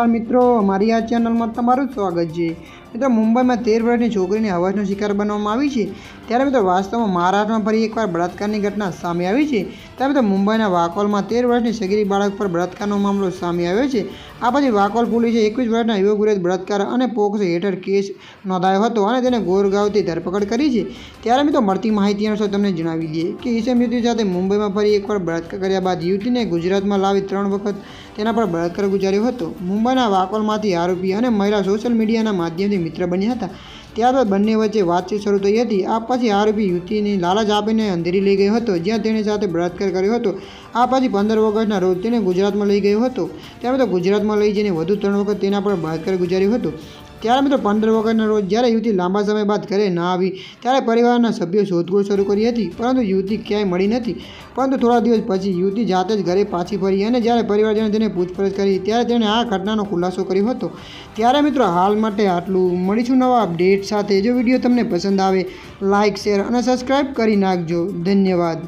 નમસ્કાર મિત્રો મારી આ ચેનલમાં તમારું સ્વાગત છે. મિત્રો મુંબઈમાં તેર વર્ષની છોકરીને હવાસનો શિકાર બનાવવામાં આવી છે. ત્યારે મિત્રો વાસ્તવમાં મહારાષ્ટ્રમાં ફરી એકવાર બળાત્કારની ઘટના સામે આવી છે. ત્યારે મિત્રો મુંબઈના વાકોલમાં તેર વર્ષની સગીરી બાળક પર બળાત્કારનો મામલો સામે આવ્યો છે. આ પછી વાકોલ પોલીસે એકવીસ વર્ષના યુવક વિરુદ્ધ બળાત્કાર અને પોક્સો હેઠળ કેસ નોંધાયો હતો અને તેને ગોરગાંવથી ધરપકડ કરી છે. ત્યારે મિત્રો મળતી માહિતી અનુસાર તમને જણાવી દઈએ કે ઈસમ યુવતી સાથે મુંબઈમાં ફરી એકવાર બળાત્કાર કર્યા બાદ યુવતીને ગુજરાતમાં લાવી ત્રણ વખત તેના પર બળાત્કાર ગુજાર્યો હતો. મુંબઈના વાકોલમાંથી આરોપી અને મહિલા સોશિયલ મીડિયાના માધ્યમથી મિત્ર બન્યા હતા. ત્યારબાદ બંને વચ્ચે વાતચીત શરૂ થઈ હતી. આ પછી આરોપી યુવતીની લાલચ આપીને અંધેરી લઈ ગયો હતો, જ્યાં તેની સાથે બળાત્કાર કર્યો હતો. આ પછી પંદર ઓગસ્ટના રોજ તેને ગુજરાતમાં લઈ ગયો હતો. ત્યારબાદ ગુજરાતમાં લઈ જઈને વધુ ત્રણ વખત તેના પર બળાત્કાર ગુજાર્યો હતો. ત્યારે મિત્રો પંદર વગરના રોજ જ્યારે યુવતી લાંબા સમય બાદ ઘરે ના આવી, ત્યારે પરિવારના સભ્યો શોધખોળ શરૂ કરી હતી. પરંતુ યુવતી ક્યાંય મળી નથી. પરંતુ થોડા દિવસ પછી યુવતી જાતે જ ઘરે પાછી ફરી અને જ્યારે પરિવારજને તેને પૂછપરછ કરી, ત્યારે તેણે આ ઘટનાનો ખુલાસો કર્યો હતો. ત્યારે મિત્રો હાલ માટે આટલું. મળીશું નવા અપડેટ સાથે. જો વીડિયો તમને પસંદ આવે લાઇક શેર અને સબસ્ક્રાઈબ કરી નાખજો. ધન્યવાદ.